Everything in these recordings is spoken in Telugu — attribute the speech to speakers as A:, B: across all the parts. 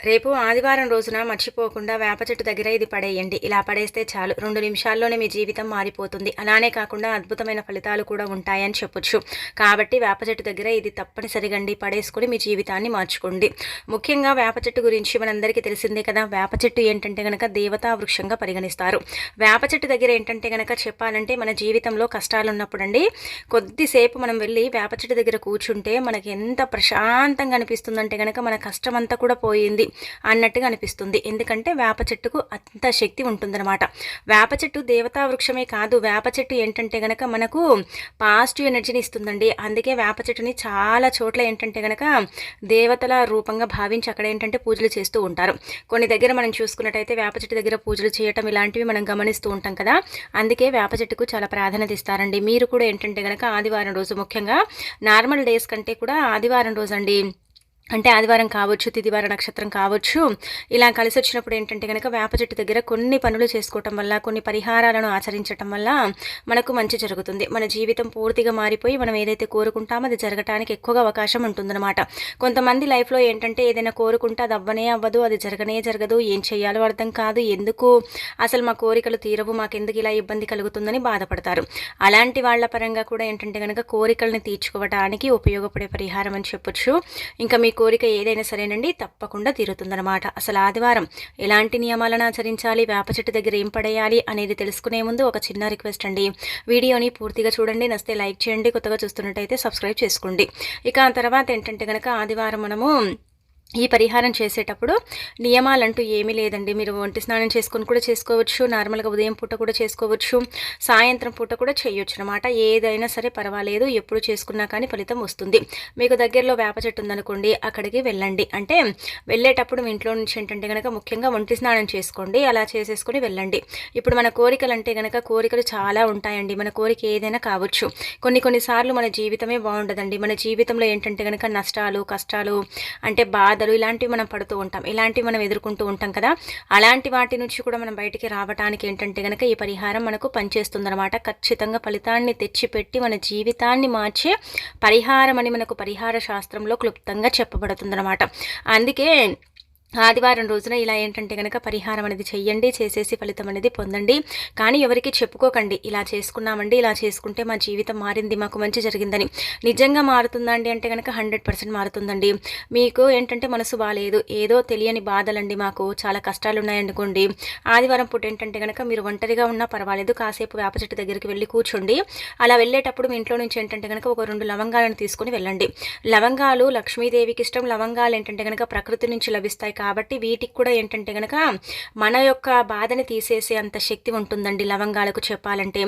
A: రేపు ఆదివారం రోజున మర్చిపోకుండా వేప చెట్టు దగ్గర ఇది పడేయండి. ఇలా పడేస్తే చాలు. రెండు నిమిషాల్లోనే మీ జీవితం మారిపోతుంది. అలానే కాకుండా అద్భుతమైన ఫలితాలు కూడా ఉంటాయని చెప్పొచ్చు. కాబట్టి వేప చెట్టు దగ్గర ఇది తప్పనిసరిగండి పడేసుకుని మీ జీవితాన్ని మార్చుకోండి. ముఖ్యంగా వేప చెట్టు గురించి మనందరికీ తెలిసిందే కదా. వేప చెట్టు ఏంటంటే గనక దేవతా వృక్షంగా పరిగణిస్తారు. వేప చెట్టు దగ్గర ఏంటంటే గనక చెప్పాలంటే మన జీవితంలో కష్టాలు ఉన్నప్పుడండి కొద్దిసేపు మనం వెళ్ళి వేప చెట్టు దగ్గర కూర్చుంటే మనకి ఎంత ప్రశాంతంగా అనిపిస్తుందంటే గనక మన కష్టం అంతా కూడా పోయింది. అన్నట్టుగా అనిపిస్తుంది. ఎందుకంటే వేప చెట్టుకు అంత శక్తి ఉంటుందన్నమాట. వేప చెట్టు దేవతా వృక్షమే కాదు. వేప చెట్టు ఏంటంటే గనక మనకు పాజిటివ్ ఎనర్జీని ఇస్తుందండి. అందుకే వేప చెట్టుని చాలా చోట్ల ఏంటంటే గనక దేవతల రూపంగా భావించి అక్కడ ఏంటంటే పూజలు చేస్తూ ఉంటారు. కొన్ని దగ్గర మనం చూసుకున్నట్టయితే వేప చెట్టు దగ్గర పూజలు చేయటం ఇలాంటివి మనం గమనిస్తూ ఉంటాం కదా. అందుకే వేప చెట్టుకు చాలా ప్రాధాన్యత ఇస్తారండి. మీరు కూడా ఏంటంటే గనక ఆదివారం రోజు ముఖ్యంగా నార్మల్ డేస్ కంటే కూడా ఆదివారం రోజు అండి అంటే ఆదివారం కావచ్చు తిదివార నక్షత్రం కావచ్చు ఇలా కలిసి వచ్చినప్పుడు ఏంటంటే కనుక వేప చెట్టు దగ్గర కొన్ని పనులు చేసుకోవటం వల్ల కొన్ని పరిహారాలను ఆచరించటం వల్ల మనకు మంచి జరుగుతుంది. మన జీవితం పూర్తిగా మారిపోయి మనం ఏదైతే కోరుకుంటామో అది జరగటానికి ఎక్కువగా అవకాశం ఉంటుందన్నమాట. కొంతమంది లైఫ్లో ఏంటంటే ఏదైనా కోరుకుంటే అది అవ్వనే అవ్వదు అది జరగనే జరగదు ఏం చేయాలో అర్థం కాదు ఎందుకు అసలు మా కోరికలు తీరవు మాకెందుకు ఇలా ఇబ్బంది కలుగుతుందని బాధపడతారు. అలాంటి వాళ్ళ పరంగా కూడా ఏంటంటే కనుక కోరికల్ని తీర్చుకోవడానికి ఉపయోగపడే పరిహారం అని చెప్పొచ్చు. ఇంకా మీ కోరిక ఏదైనా సరేనండి తప్పకుండా తీరుతుందనమాట అసలు ఆదివారం ఎలాంటి నియమాలను ఆచరించాలి వేప చెట్టు దగ్గర ఏం పడేయాలి అనేది తెలుసుకునే ముందు ఒక చిన్న రిక్వెస్ట్ అండి. వీడియోని పూర్తిగా చూడండి నస్తే లైక్ చేయండి కొత్తగా చూస్తున్నట్టయితే సబ్స్క్రైబ్ చేసుకోండి. ఇక ఆ తర్వాత ఏంటంటే కనుక ఆదివారం మనము ఈ పరిహారం చేసేటప్పుడు నియమాలంటూ ఏమీ లేదండి. మీరు ఒంటి స్నానం చేసుకొని కూడా చేసుకోవచ్చు నార్మల్గా ఉదయం పూట కూడా చేసుకోవచ్చు సాయంత్రం పూట కూడా చేయొచ్చు అనమాట ఏదైనా సరే పర్వాలేదు ఎప్పుడు చేసుకున్నా కానీ ఫలితం వస్తుంది. మీకు దగ్గరలో వేప చెట్టు ఉందనుకోండి అక్కడికి వెళ్ళండి. అంటే వెళ్ళేటప్పుడు మీ ఇంట్లో నుంచి ఏంటంటే కనుక ముఖ్యంగా ఒంటి స్నానం చేసుకోండి అలా చేసేసుకొని వెళ్ళండి. ఇప్పుడు మన కోరికలు అంటే కనుక కోరికలు చాలా ఉంటాయండి. మన కోరిక ఏదైనా కావచ్చు. కొన్ని కొన్నిసార్లు మన జీవితమే బాగుండదండి. మన జీవితంలో ఏంటంటే కనుక నష్టాలు కష్టాలు అంటే బాధ బాధలు ఇలాంటివి మనం పడుతూ ఉంటాం. ఇలాంటివి మనం ఎదుర్కొంటూ ఉంటాం కదా. అలాంటి వాటి నుంచి కూడా మనం బయటికి రావడానికి ఏంటంటే కనుక ఈ పరిహారం మనకు పనిచేస్తుందన్నమాట. ఖచ్చితంగా ఫలితాన్ని తెచ్చిపెట్టి మన జీవితాన్ని మార్చే పరిహారం అని మనకు పరిహార శాస్త్రంలో క్లుప్తంగా చెప్పబడుతుందన్నమాట. అందుకే ఆదివారం రోజున ఇలా ఏంటంటే కనుక పరిహారం అనేది చెయ్యండి చేసేసి ఫలితం అనేది పొందండి. కానీ ఎవరికి చెప్పుకోకండి ఇలా చేసుకున్నామండి ఇలా చేసుకుంటే మా జీవితం మారింది మాకు మంచి జరిగిందని. నిజంగా మారుతుందండి అంటే కనుక హండ్రెడ్ పర్సెంట్ మారుతుందండి. మీకు ఏంటంటే మనసు బాగాలేదు ఏదో తెలియని బాధలండి మాకు చాలా కష్టాలు ఉన్నాయనుకోండి ఆదివారం పూట ఏంటంటే కనుక మీరు ఒంటరిగా ఉన్నా పర్వాలేదు కాసేపు వేప చెట్టు దగ్గరికి వెళ్ళి కూర్చోండి. అలా వెళ్ళేటప్పుడు మీ ఇంట్లో నుంచి ఏంటంటే కనుక ఒక రెండు లవంగాలను తీసుకుని వెళ్ళండి. లవంగాలు లక్ష్మీదేవికి ఇష్టం లవంగాలు ఏంటంటే కనుక ప్రకృతి నుంచి లభిస్తాయి కాబట్టి వీటికి కూడా ఏంటంటే కనుక మన యొక్క బాధని తీసేసే అంత శక్తి ఉంటుందండి లవంగాలకు చెప్పాలంటే.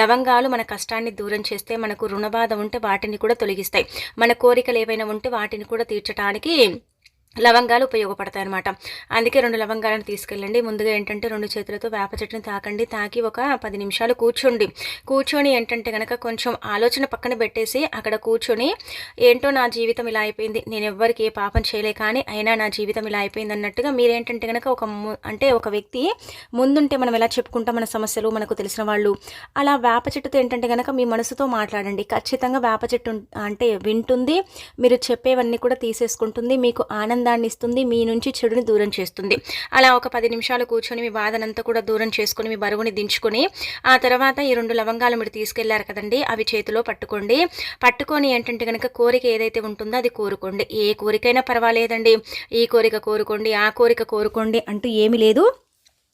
A: లవంగాలు మన కష్టాన్ని దూరం చేస్తే మనకు రుణబాధ ఉంటే వాటిని కూడా తొలగిస్తాయి. మన కోరికలు ఏవైనా ఉంటే వాటిని కూడా తీర్చడానికి లవంగాలు ఉపయోగపడతాయి అనమాట అందుకే రెండు లవంగాలను తీసుకెళ్ళండి. ముందుగా ఏంటంటే రెండు చేతులతో వేప చెట్టుని తాకండి. తాకి ఒక పది నిమిషాలు కూర్చోండి. కూర్చొని ఏంటంటే కనుక కొంచెం ఆలోచన పక్కన పెట్టేసి అక్కడ కూర్చొని ఏంటో నా జీవితం ఇలా అయిపోయింది. నేను ఎవ్వరికి ఏ పాపం చేయలే కానీ అయినా నా జీవితం ఇలా అయిపోయింది అన్నట్టుగా మీరేంటంటే కనుక ఒక అంటే ఒక వ్యక్తి ముందుంటే మనం ఎలా చెప్పుకుంటాం? మన సమస్యలు మనకు తెలిసిన వాళ్ళు. అలా వేప చెట్టుతో ఏంటంటే కనుక మీ మనసుతో మాట్లాడండి. ఖచ్చితంగా వేప చెట్టు అంటే వింటుంది. మీరు చెప్పేవన్నీ కూడా తీసేసుకుంటుంది. మీకు ఆనందం ఆనందాన్ని ఇస్తుంది మీ నుంచి చెడుని దూరం చేస్తుంది. అలా ఒక పది నిమిషాలు కూర్చొని మీ బాధనంతా కూడా దూరం చేసుకుని మీ బరువుని దించుకొని ఆ తర్వాత ఈ రెండు లవంగాలు మీరు తీసుకెళ్ళారు కదండి అవి చేతిలో పట్టుకోండి. పట్టుకొని ఏంటంటే కనుక కోరిక ఏదైతే ఉంటుందో అది కోరుకోండి. ఏ కోరికైనా పర్వాలేదండి. ఈ కోరిక కోరుకోండి ఆ కోరిక కోరుకోండి అంటూ ఏమీ లేదు.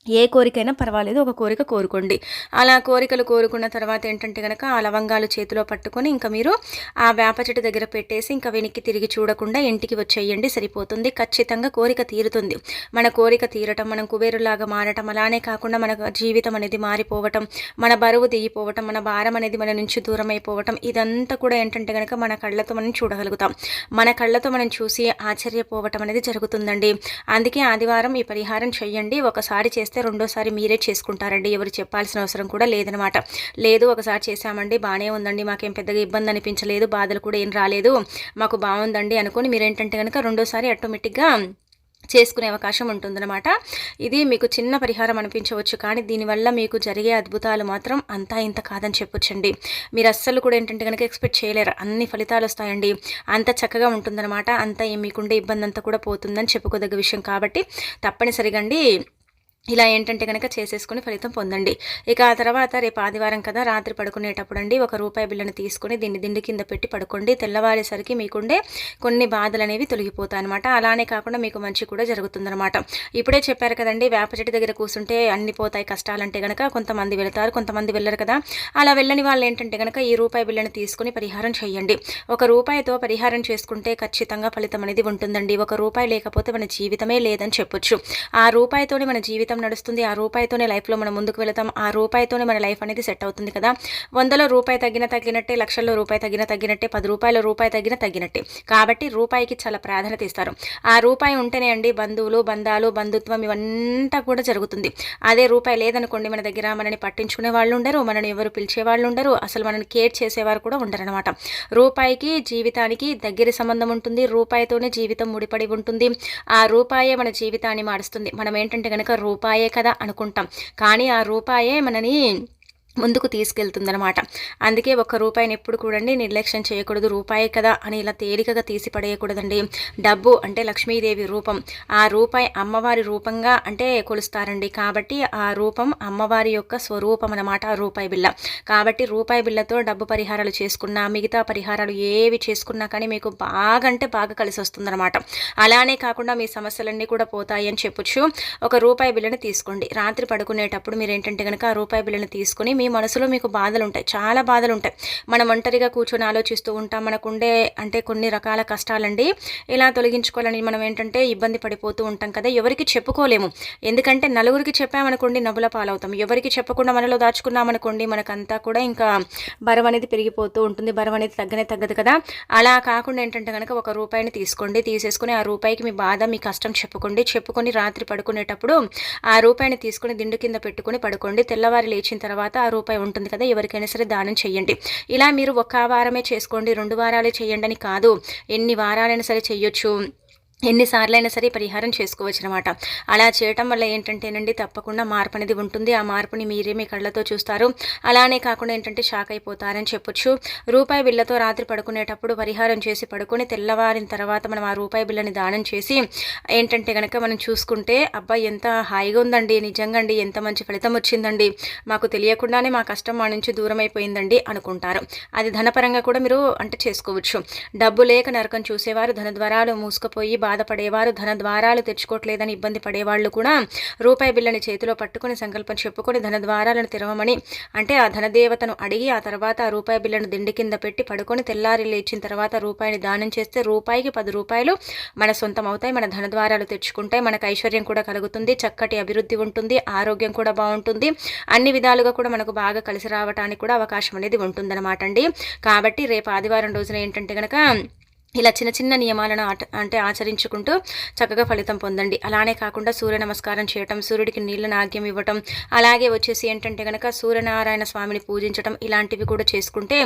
A: ఏ కోరికైనా పర్వాలేదు ఒక కోరిక కోరుకోండి. అలా కోరికలు కోరుకున్న తర్వాత ఏంటంటే కనుక ఆ లవంగాలు చేతిలో పట్టుకొని ఇంకా మీరు ఆ వేప చెట్టు దగ్గర పెట్టేసి ఇంకా వెనక్కి తిరిగి చూడకుండా ఇంటికి వచ్చేయండి సరిపోతుంది. ఖచ్చితంగా కోరిక తీరుతుంది. మన కోరిక తీరటం మనం కుబేరులాగా మారటం అలానే కాకుండా మన జీవితం అనేది మారిపోవటం మన బరువు దిగిపోవటం మన భారం అనేది మన నుంచి దూరం అయిపోవటం ఇదంతా కూడా ఏంటంటే కనుక మన కళ్ళతో మనం చూడగలుగుతాం. మన కళ్ళతో మనం చూసి ఆశ్చర్యపోవటం అనేది జరుగుతుందండి. అందుకే ఆదివారం ఈ పరిహారం చెయ్యండి ఒకసారి చేస్తే చేస్తే రెండోసారి మీరే చేసుకుంటారండి. ఎవరు చెప్పాల్సిన అవసరం కూడా లేదనమాట. లేదు ఒకసారి చేసామండి బాగానే ఉందండి. మాకేం పెద్దగా ఇబ్బంది అనిపించలేదు బాధలు కూడా ఏం రాలేదు. మాకు బాగుందండి అనుకొని మీరేంటంటే కనుక రెండోసారి ఆటోమేటిక్గా చేసుకునే అవకాశం ఉంటుందన్నమాట. ఇది మీకు చిన్న పరిహారం అనిపించవచ్చు కానీ దీనివల్ల మీకు జరిగే అద్భుతాలు మాత్రం అంతా ఇంత కాదని చెప్పొచ్చండి. మీరు అస్సలు కూడా ఏంటంటే కనుక ఎక్స్పెక్ట్ చేయలేరు. అన్ని ఫలితాలు వస్తాయండి. అంత చక్కగా ఉంటుందన్నమాట. అంత మీకుండే ఇబ్బంది అంతా కూడా పోతుందని చెప్పుకోదగ్గ విషయం కాబట్టి తప్పనిసరిగా అండి ఇలా ఏంటంటే కనుక చేసేసుకుని ఫలితం పొందండి. ఇక ఆ తర్వాత రేపు ఆదివారం కదా రాత్రి పడుకునేటప్పుడు అండి ఒక రూపాయి బిల్లను తీసుకుని దీన్ని దిండి కింద పెట్టి పడుకోండి. తెల్లవారేసరికి మీకుండే కొన్ని బాధలు అనేవి తొలగిపోతాయి అనమాట అలానే కాకుండా మీకు మంచి కూడా జరుగుతుందనమాట ఇప్పుడే చెప్పారు కదండి వేప చెట్టు దగ్గర కూర్చుంటే అన్ని పోతాయి కష్టాలంటే కనుక కొంతమంది వెళతారు కొంతమంది వెళ్ళరు కదా. అలా వెళ్ళని వాళ్ళు ఏంటంటే కనుక ఈ రూపాయి బిల్లను తీసుకుని పరిహారం చేయండి. ఒక రూపాయితో పరిహారం చేసుకుంటే ఖచ్చితంగా ఫలితం అనేది ఉంటుందండి. ఒక రూపాయి లేకపోతే మన జీవితమే లేదని చెప్పొచ్చు. ఆ రూపాయితోనే మన జీవితం జీవితం నడుస్తుంది. ఆ రూపాయితోనే లైఫ్లో మనం ముందుకు వెళతాం. ఆ రూపాయితోనే మన లైఫ్ అనేది సెట్ అవుతుంది కదా. వందలో రూపాయి తగ్గిన తగ్గినట్టే లక్షల్లో రూపాయి తగ్గిన తగ్గినట్టే పది రూపాయల రూపాయి తగ్గిన తగ్గినట్టే. కాబట్టి రూపాయికి చాలా ప్రాధాన్యత ఇస్తారు. ఆ రూపాయి ఉంటేనే అండి బంధువులు బంధాలు బంధుత్వం ఇవంతా కూడా జరుగుతుంది. అదే రూపాయి లేదనుకోండి మన దగ్గర మనని పట్టించుకునే వాళ్ళు ఉండరు మనని ఎవరు పిలిచే వాళ్ళు ఉండరు అసలు మనని కేర్ చేసేవారు కూడా ఉండరు అనమాట రూపాయికి జీవితానికి దగ్గర సంబంధం ఉంటుంది. రూపాయితోనే జీవితం ముడిపడి ఉంటుంది. ఆ రూపాయే మన జీవితాన్ని మారుస్తుంది. మనం ఏంటంటే కనుక రూపాయి రూపాయే కదా అనుకుంటాం. కానీ ఆ రూపాయే మనని ముందుకు తీసుకెళ్తుందనమాట అందుకే ఒక్క రూపాయిని ఎప్పుడు కూడండి నిర్లక్ష్యం చేయకూడదు. రూపాయి కదా అని ఇలా తేలికగా తీసి పడేయకూడదండి. డబ్బు అంటే లక్ష్మీదేవి రూపం. ఆ రూపాయి అమ్మవారి రూపంగా అంటే కొలుస్తారండి. కాబట్టి ఆ రూపం అమ్మవారి యొక్క స్వరూపం అనమాట ఆ రూపాయి బిల్ల కాబట్టి రూపాయి బిల్లతో డబ్బు పరిహారాలు చేసుకున్నా మిగతా పరిహారాలు ఏవి చేసుకున్నా కానీ మీకు బాగా అంటే బాగా కలిసి వస్తుందన్నమాట. అలానే కాకుండా మీ సమస్యలన్నీ కూడా పోతాయి అని చెప్పొచ్చు. ఒక రూపాయి బిల్లని తీసుకోండి. రాత్రి పడుకునేటప్పుడు మీరు ఏంటంటే కనుక ఆ రూపాయి బిల్లని తీసుకుని మీ మనసులో మీకు బాధలు ఉంటాయి చాలా బాధలు ఉంటాయి మనం ఒంటరిగా కూర్చొని ఆలోచిస్తూ ఉంటాం. మనకుండే అంటే కొన్ని రకాల కష్టాలండి. ఇలా తొలగించుకోవాలని మనం ఏంటంటే ఇబ్బంది పడిపోతూ ఉంటాం కదా. ఎవరికి చెప్పుకోలేము. ఎందుకంటే నలుగురికి చెప్పామనుకోండి నవ్వుల పాలవుతాం. ఎవరికి చెప్పకుండా మనలో దాచుకున్నామనుకోండి మనకంతా కూడా ఇంకా బరువు అనేది పెరిగిపోతూ ఉంటుంది. బరువు అనేది తగ్గనే తగ్గదు కదా. అలా కాకుండా ఏంటంటే కనుక ఒక రూపాయిని తీసుకోండి. తీసేసుకుని ఆ రూపాయికి మీ బాధ మీ కష్టం చెప్పుకోండి. చెప్పుకొని రాత్రి పడుకునేటప్పుడు ఆ రూపాయిని తీసుకుని దిండు కింద పెట్టుకుని పడుకోండి. తెల్లవారి లేచిన తర్వాత ఆ రూపాయి ఉంటుంది కదా ఎవరికైనా సరే దానం చేయండి ఇలా మీరు ఒక వారమే చేసుకోండి రెండు వారాలే చేయండి అని కాదు. ఎన్ని వారాలైనా సరే చేయొచ్చు ఎన్నిసార్లైనా సరే పరిహారం చేసుకోవచ్చు అనమాట అలా చేయటం వల్ల ఏంటంటేనండి తప్పకుండా మార్పు అనేది ఉంటుంది. ఆ మార్పుని మీరే మీ కళ్ళతో చూస్తారు. అలానే కాకుండా ఏంటంటే షాక్ అయిపోతారని చెప్పొచ్చు. రూపాయి బిల్లతో రాత్రి పడుకునేటప్పుడు పరిహారం చేసి పడుకొని తెల్లవారిన తర్వాత మనం ఆ రూపాయి బిల్లని దానం చేసి ఏంటంటే కనుక మనం చూసుకుంటే అబ్బాయి ఎంత హాయిగా ఉందండి. నిజంగా అండి ఎంత మంచి ఫలితం వచ్చిందండి. మాకు తెలియకుండానే మా కష్టం మా నుంచి దూరం అయిపోయిందండి అనుకుంటారు. అది ధనపరంగా కూడా మీరు అంటే చేసుకోవచ్చు. డబ్బు లేక నరకం చూసేవారు ధన ద్వారాలు మూసుకుపోయి బాధపడేవారు. ధన ద్వారాలు తెచ్చుకోవట్లేదని ఇబ్బంది పడేవాళ్ళు కూడా రూపాయి బిల్లని చేతిలో పట్టుకుని సంకల్పం చెప్పుకొని ధన ద్వారాలను తెరవమని అంటే ఆ ధనదేవతను అడిగి ఆ తర్వాత ఆ రూపాయి బిల్లను దిండి కింద పెట్టి పడుకొని తెల్లారి లేచిన తర్వాత రూపాయిని దానం చేస్తే రూపాయికి పది రూపాయలు మన సొంతం అవుతాయి మన ధన ద్వారాలు తెచ్చుకుంటాయి మనకు ఐశ్వర్యం కూడా కలుగుతుంది చక్కటి అభివృద్ధి ఉంటుంది ఆరోగ్యం కూడా బాగుంటుంది అన్ని విధాలుగా కూడా మనకు బాగా కలిసి రావడానికి కూడా అవకాశం అనేది ఉంటుందన్నమాట అండి. కాబట్టి రేపు ఆదివారం రోజున ఏంటంటే కనుక ఇలా చిన్న చిన్న నియమాలను అంటే ఆచరించుకుంటూ చక్కగా ఫలితం పొందండి. అలానే కాకుండా సూర్య నమస్కారం చేయటం సూర్యుడికి నీళ్ళ నాగ్యం ఇవ్వటం అలాగే వచ్చేసి ఏంటంటే కనుక సూర్యనారాయణ స్వామిని పూజించటం ఇలాంటివి కూడా చేసుకుంటే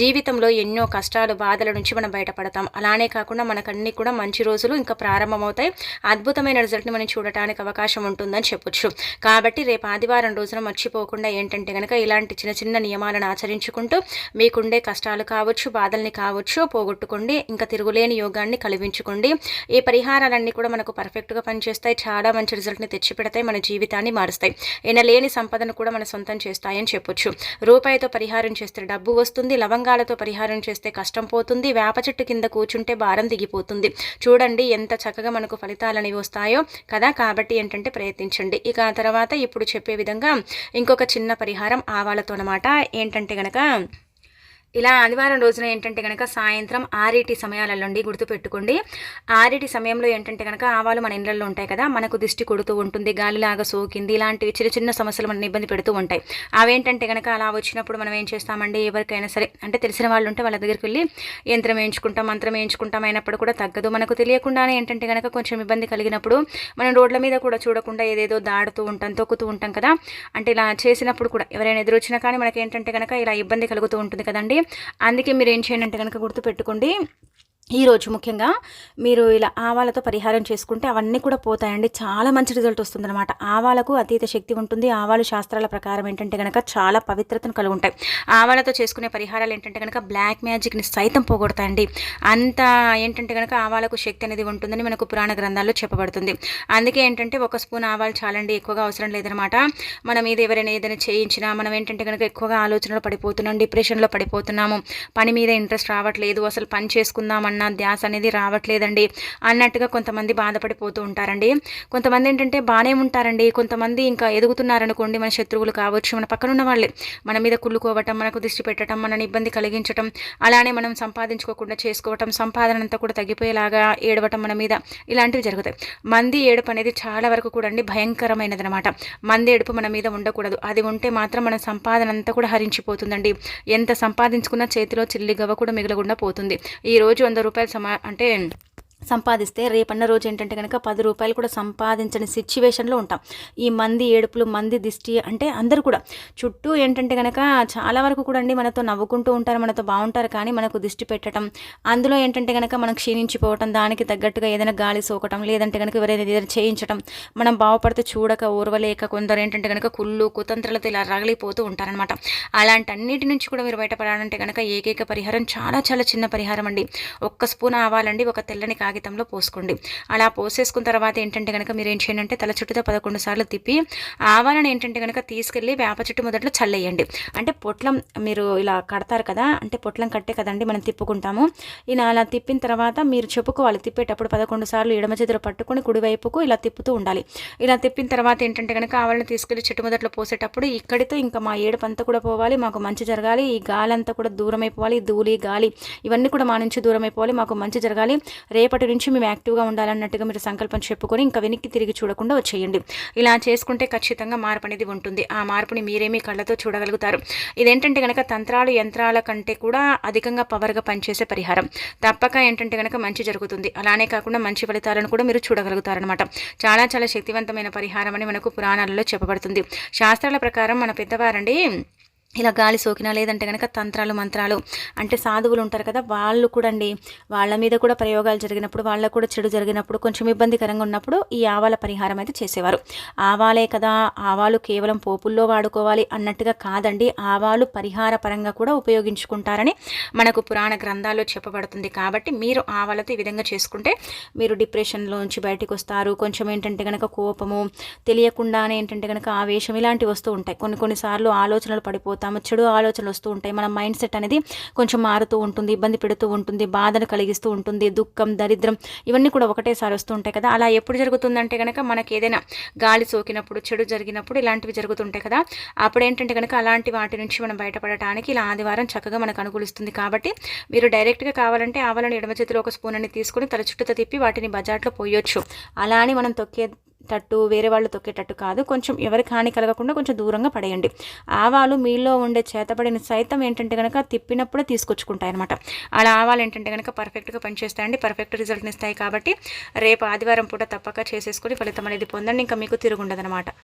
A: జీవితంలో ఎన్నో కష్టాలు బాధల నుంచి మనం బయటపడతాం. అలానే కాకుండా మనకన్నీ కూడా మంచి రోజులు ఇంకా ప్రారంభమవుతాయి. అద్భుతమైన రిజల్ట్ని మనం చూడటానికి అవకాశం ఉంటుందని చెప్పొచ్చు. కాబట్టి రేపు ఆదివారం రోజున మర్చిపోకుండా ఏంటంటే కనుక ఇలాంటి చిన్న చిన్న నియమాలను ఆచరించుకుంటూ మీకుండే కష్టాలు కావచ్చు బాధల్ని కావచ్చు పోగొట్టుకోండి. ఇంకా తిరుగులేని యోగాన్ని కలిగించుకోండి. ఈ పరిహారాలన్నీ కూడా మనకు పర్ఫెక్ట్గా పనిచేస్తాయి. చాలా మంచి రిజల్ట్ని తెచ్చిపెడతాయి. మన జీవితాన్ని మారుస్తాయి. లేని సంపదను కూడా మన సొంతం చేస్తాయని చెప్పొచ్చు. రూపాయితో పరిహారం చేస్తే డబ్బు వస్తుంది. లవంగాలతో పరిహారం చేస్తే కష్టం పోతుంది. వేప చెట్టు కింద కూర్చుంటే భారం దిగిపోతుంది. చూడండి ఎంత చక్కగా మనకు ఫలితాలు అనేవి వస్తాయో కదా? కాబట్టి ఏంటంటే ప్రయత్నించండి. ఇక తర్వాత ఇప్పుడు చెప్పే విధంగా ఇంకొక చిన్న పరిహారం ఆవాలతో అనమాట ఏంటంటే గనక ఇలా ఆదివారం రోజున ఏంటంటే కనుక సాయంత్రం ఆరిటి సమయాలలోండి గుర్తుపెట్టుకోండి. ఆరిటి సమయంలో ఏంటంటే కనుక ఆవాలు మన ఇళ్ళలో ఉంటాయి కదా మనకు దిష్టి కొడుతూ ఉంటుంది గాలిలాగా సోకింది ఇలాంటివి చిన్న చిన్న సమస్యలు మన ఇబ్బంది పెడుతూ ఉంటాయి. అవేంటంటే కనుక అలా వచ్చినప్పుడు మనం ఏం చేస్తామండి? ఎవరికైనా సరే అంటే తెలిసిన వాళ్ళు ఉంటే వాళ్ళ దగ్గరికి వెళ్ళి యంత్రం వేయించుకుంటాం మంత్రం వేయించుకుంటాం అయినప్పుడు కూడా తగ్గదు. మనకు తెలియకుండానే ఏంటంటే కనుక కొంచెం ఇబ్బంది కలిగినప్పుడు మనం రోడ్ల మీద కూడా చూడకుండా ఏదేదో దాడుతూ ఉంటాం తొక్కుతూ ఉంటాం కదా. అంటే ఇలా చేసినప్పుడు కూడా ఎవరైనా ఎదురొచ్చినా కానీ మనకి ఏంటంటే కనుక ఇలా ఇబ్బంది కలుగుతూ ఉంటుంది కదండి. అందుకే మీరు ఏం చేయండి అంటే కనుక గుర్తుపెట్టుకోండి ఈరోజు ముఖ్యంగా మీరు ఇలా ఆవాలతో పరిహారం చేసుకుంటే అవన్నీ కూడా పోతాయండి. చాలా మంచి రిజల్ట్ వస్తుందన్నమాట. ఆవాలకు అతీత శక్తి ఉంటుంది. ఆవాలు శాస్త్రాల ప్రకారం ఏంటంటే కనుక చాలా పవిత్రతను కలిగి ఉంటాయి ఆవాలతో చేసుకునే పరిహారాలు ఏంటంటే కనుక బ్లాక్ మ్యాజిక్ని సైతం పోగొడతాయండి. అంత ఏంటంటే కనుక ఆవాలకు శక్తి అనేది ఉంటుందని మనకు పురాణ గ్రంథాల్లో చెప్పబడుతుంది. అందుకే ఏంటంటే ఒక స్పూన్ ఆవాలు చాలండి. ఎక్కువగా అవసరం లేదనమాట మనం మీద ఎవరైనా ఏదైనా చేయించినా మనం ఏంటంటే కనుక ఎక్కువగా ఆలోచనలో పడిపోతున్నాం డిప్రెషన్లో పడిపోతున్నాము పని మీద ఇంట్రెస్ట్ రావట్లేదు అసలు పని చేసుకుందామని నా ధ్యాస అనేది రావట్లేదండి. అన్నట్టుగా కొంతమంది బాధపడిపోతూ ఉంటారండి. కొంతమంది ఏంటంటే బాగానే ఉంటారండి. కొంతమంది ఇంకా ఎదుగుతున్నారనుకోండి మన శత్రువులు కావచ్చు మన పక్కన ఉన్న వాళ్ళే. మన మీద కుళ్ళుకోవటం మనకు దృష్టి పెట్టడం మనని ఇబ్బంది కలిగించటం అలానే మనం సంపాదించుకోకుండా చేసుకోవటం సంపాదన అంతా కూడా తగ్గిపోయేలాగా ఏడవటం మన మీద ఇలాంటివి జరుగుతాయి. మంది ఏడుపు అనేది చాలా వరకు కూడా అండి భయంకరమైనది అనమాట మంది ఏడుపు మన మీద ఉండకూడదు. అది ఉంటే మాత్రం మన సంపాదన అంతా కూడా హరించిపోతుందండి. ఎంత సంపాదించుకున్న చేతిలో చిల్లిగవ్వ కూడా మిగలకుండా పోతుంది. ఈ రోజు వంద రూపాయలు సమా అంటే సంపాదిస్తే రేపన్న రోజు ఏంటంటే కనుక పది రూపాయలు కూడా సంపాదించని సిచ్యువేషన్లో ఉంటాం. ఈ మంది ఏడుపులు మంది దిష్టి అంటే అందరూ కూడా. చుట్టూ ఏంటంటే కనుక చాలా వరకు కూడా అండి మనతో నవ్వుకుంటూ ఉంటారు మనతో బాగుంటారు కానీ మనకు దిష్టి పెట్టడం అందులో ఏంటంటే కనుక మనం క్షీణించిపోవటం దానికి తగ్గట్టుగా ఏదైనా గాలి సోకటం లేదంటే కనుక ఎవరైనా ఏదైనా చేయించడం మనం బాగుపడితే చూడక ఓర్వలేక కొందరు ఏంటంటే కనుక కుళ్ళు కుతంత్రాలతో ఇలా రగిలిపోతూ ఉంటారనమాట అలాంటి అన్నిటి నుంచి కూడా మీరు బయటపడాలంటే కనుక ఏకైక పరిహారం చాలా చాలా చిన్న పరిహారం అండి. ఒక్క స్పూన్ ఆవాలండి ఒక తెల్లని కాగితంలో పోసుకోండి. అలా పోసేసుకున్న తర్వాత ఏంటంటే కనుక మీరు ఏం చేయండి అంటే తల చుట్టూతో పదకొండు సార్లు తిప్పి ఆవాలను ఏంటంటే కనుక తీసుకెళ్ళి వేప చెట్టు మొదట్లో చల్లేయండి. అంటే పొట్లం మీరు ఇలా కడతారు కదా అంటే పొట్లం కట్టే కదండి మనం తిప్పుకుంటాము. ఇలా అలా తిప్పిన తర్వాత మీరు చెప్పుకోవాలి తిప్పేటప్పుడు పదకొండు సార్లు ఎడమ చేతిలో పట్టుకొని కుడివైపుకు ఇలా తిప్పుతూ ఉండాలి. ఇలా తిప్పిన తర్వాత ఏంటంటే కనుక ఆవాలను తీసుకెళ్ళి చెట్టు మొదట్లో పోసేటప్పుడు ఇక్కడితో ఇంకా మా ఏడుపు అంతా కూడా పోవాలి మాకు మంచి జరగాలి ఈ గాలి అంతా కూడా దూరం అయిపోవాలి ధూళి గాలి ఇవన్నీ కూడా మా నుంచి దూరం అయిపోవాలి మాకు మంచి జరగాలి. రేపటి రేపటి నుంచి మేము యాక్టివ్గా ఉండాలన్నట్టుగా మీరు సంకల్పం చెప్పుకొని ఇంకా వెనక్కి తిరిగి చూడకుండా వచ్చేయండి. ఇలా చేసుకుంటే ఖచ్చితంగా మార్పు అనేది ఉంటుంది. ఆ మార్పుని మీరేమీ కళ్ళతో చూడగలుగుతారు. ఇదేంటంటే కనుక తంత్రాలు యంత్రాల కంటే కూడా అధికంగా పవర్గా పనిచేసే పరిహారం. తప్పక ఏంటంటే కనుక మంచి జరుగుతుంది. అలానే కాకుండా మంచి ఫలితాలను కూడా మీరు చూడగలుగుతారనమాట చాలా చాలా శక్తివంతమైన పరిహారం అని మనకు పురాణాలలో చెప్పబడుతుంది. శాస్త్రాల ప్రకారం మన పెద్దవారండి ఇలా గాలి సోకినా లేదంటే కనుక తంత్రాలు మంత్రాలు అంటే సాధువులు ఉంటారు కదా వాళ్ళు కూడా అండి వాళ్ళ మీద కూడా ప్రయోగాలు జరిగినప్పుడు వాళ్ళకు కూడా చెడు జరిగినప్పుడు కొంచెం ఇబ్బందికరంగా ఉన్నప్పుడు ఈ ఆవాల పరిహారం అయితే చేసేవారు. ఆవాలే కదా ఆవాలు కేవలం పోపుల్లో వాడుకోవాలి అన్నట్టుగా కాదండి ఆవాలు పరిహార పరంగా కూడా ఉపయోగించుకుంటారని మనకు పురాణ గ్రంథాల్లో చెప్పబడుతుంది. కాబట్టి మీరు ఆవాలతో ఈ విధంగా చేసుకుంటే మీరు డిప్రెషన్లోంచి బయటకు వస్తారు కొంచెం ఏంటంటే కనుక కోపము తెలియకుండానే ఏంటంటే కనుక ఆవేశం ఇలాంటివి వస్తూ ఉంటాయి. కొన్ని కొన్నిసార్లు ఆలోచనలు పడిపోతాయి అయిపోతాము చెడు ఆలోచనలు వస్తూ ఉంటాయి. మన మైండ్ సెట్ అనేది కొంచెం మారుతూ ఉంటుంది. ఇబ్బంది పెడుతూ ఉంటుంది. బాధను కలిగిస్తూ ఉంటుంది. దుఃఖం దరిద్రం ఇవన్నీ కూడా ఒకటేసారి వస్తూ ఉంటాయి కదా. అలా ఎప్పుడు జరుగుతుందంటే కనుక మనకి ఏదైనా గాలి సోకినప్పుడు చెడు జరిగినప్పుడు ఇలాంటివి జరుగుతుంటాయి కదా. అప్పుడు ఏంటంటే కనుక అలాంటి వాటి నుంచి మనం బయటపడటానికి ఇలా ఆదివారం చక్కగా మనకు అనుకూలిస్తుంది. కాబట్టి మీరు డైరెక్ట్గా కావాలంటే ఆవలను ఎడమ చేతిలో ఒక స్పూన్ అని తీసుకుని తల చుట్టూతో తిప్పి వాటిని బజార్లో పోయొచ్చు. అలా అని మనం తొక్కే తట్టు వేరే వాళ్ళు తొక్కేటట్టు కాదు. కొంచెం ఎవరికి హాని కలగకుండా కొంచెం దూరంగా పడేయండి. ఆవాలు మీలో ఉండే చేతబడిన సైతం ఏంటంటే కనుక తిప్పినప్పుడే తీసుకొచ్చుకుంటాయి అనమాట అలా ఆవాలు ఏంటంటే కనుక పర్ఫెక్ట్గా పనిచేస్తాయండి పర్ఫెక్ట్ రిజల్ట్ని ఇస్తాయి కాబట్టి రేపు ఆదివారం పూట తప్పక చేసేసుకుని ఫలితం అనేది పొందండి. ఇంకా మీకు తిరుగుండదనమాట